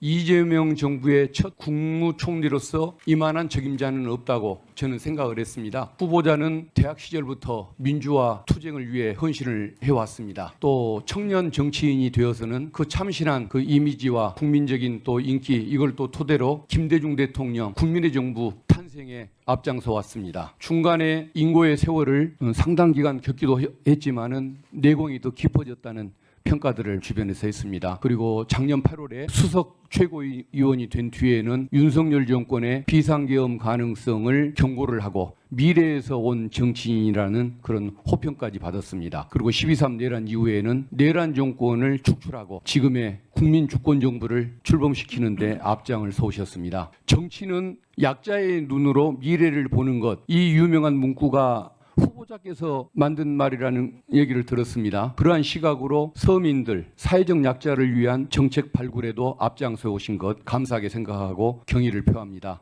이재명 정부의 첫 국무총리로서 이만한 적임자는 없다고 저는 생각을 했습니다. 후보자는 대학 시절부터 민주화 투쟁을 위해 헌신을 해왔습니다. 또 청년 정치인이 되어서는 그 참신한 그 이미지와 국민적인 또 인기 이걸 또 토대로 김대중 대통령 국민의 정부 탄생에 앞장서 왔습니다. 중간에 인고의 세월을 어, 상당 기간 겪기도 했지만은 내공이 더 깊어졌다는 평가들을 주변에서 했습니다. 그리고 작년 8월에 수석 최고위원이 된 뒤에는 윤석열 정권의 비상계엄 가능성을 경고를 하고 미래에서 온 정치인이라는 그런 호평까지 받았습니다. 그리고 12.3 내란 이후에는 내란 정권을 축출하고 지금의 국민 주권 정부를 출범시키는데 앞장을 서오셨습니다. 정치는 약자의 눈으로 미래를 보는 것. 이 유명한 문구가 후보자께서 만든 말이라는 얘기를 들었습니다. 그러한 시각으로 서민들, 사회적 약자를 위한 정책 발굴에도 앞장서 오신 것 감사하게 생각하고 경의를 표합니다.